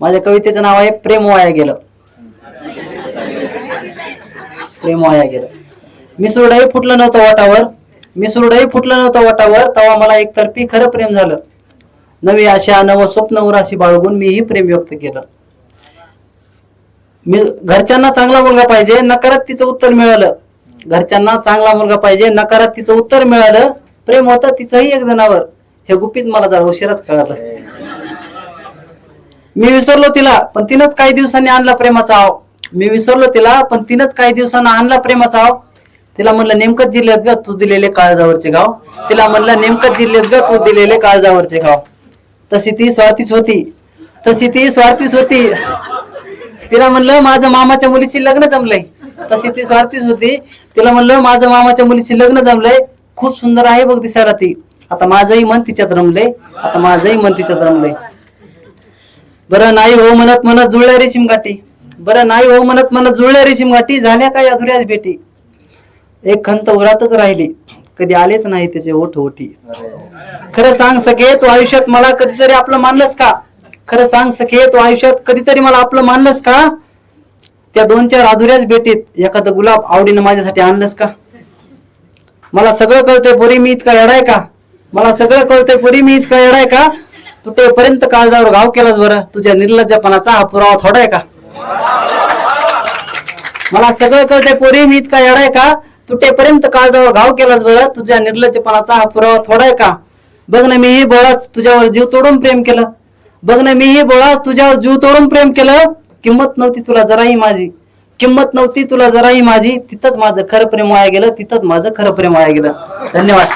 माझ्या कवितेचं नाव आहे प्रेम वाया गेलं. प्रेम वाया गेलं. मिसुरडही फुटलं नव्हतं वाटावर. मिसुरडही फुटलं नव्हतं वाटावर. तेव्हा मला एकतर्फी खरं प्रेम झालं. नवी आशा नव स्वप्न उराशी बाळगून मीही प्रेम व्यक्त केलं. मी घरच्यांना चांगला मुलगा पाहिजे नकारात तिचं उत्तर मिळालं. घरच्यांना चांगला मुलगा पाहिजे नकारात तिचं उत्तर मिळालं. प्रेम होतं तिचंही एक जनावर हे गुपित मला जरा उशिराच कळालं. मी विसरलो तिला पण तिनंच काही दिवसांनी आणला प्रेमाचा आव. मी विसरलो तिला पण तिनंच काही दिवसांना आणला प्रेमाचा आव. तिला म्हणलं नेमकंच जिल्ह्यात ग तू दिलेले काळजावरचे गाव? तिला म्हणलं नेमकंच जिल्ह्यात ग तू दिलेले काळजावरचे गाव? तशी ती स्वार्थीच होती. तशी ती स्वार्थीच होती. तिला म्हणलं माझं मामाच्या मुलीशी लग्न जमलंय. तशी ती स्वार्थीच होती. तिला म्हणलं माझं मामाच्या मुलीशी लग्न जमलंय. खूप सुंदर आहे बघ दिसायला ती. आता माझंही मन तिच्यात रमलंय. आता माझंही मन तिच्यात रमलंय. बरं नाही हो म्हणत म्हणत जुळल्या रेशीम गाठी बरं नाही हो म्हणत म्हणत जुळल्या रेशीम गाठी झाल्या काय अधुऱ्याच भेटी? एक खंत उरातच राहिली. कधी आलेच नाही त्याचे ओठ ओठी खरं सांग सखे तू आयुष्यात मला कधीतरी आपलं मानलंस का? खरं सांग सखे तू आयुष्यात कधीतरी मला आपलं मानलंस का? त्या दोन चार अधुऱ्याच भेटीत एखादं गुलाब आवडीनं माझ्यासाठी आणलंस का? मला सगळं कळतंय पोरी मी इतका येडाय का? मला सगळं कळतंय पोरी मी इतका येडाय का? तुटेपर्यंत काळजावर गाव केलास बरं? तुझ्या निर्लज्जपणाचा हा पुरावा थोडा आहे का? मला सगळं कळतंय पोरी मी इतका येडाय का? तुटेपर्यंत काळजावर घाव केलास बरं? तुझ्या निर्लज्जपणाचा हा पुरावा थोडा आहे का? बघ ना मीही बोळाच तुझ्यावर जीव तोडून प्रेम केलं. बघ ना मीही बोळाच तुझ्यावर जीव तोडून प्रेम केलं. किंमत नव्हती तुला जराही माझी. किंमत नव्हती तुला जराही माझी. तिथंच माझं खरं प्रेम वाया गेलं तिथंच माझं खरं प्रेम वाया गेलं. धन्यवाद.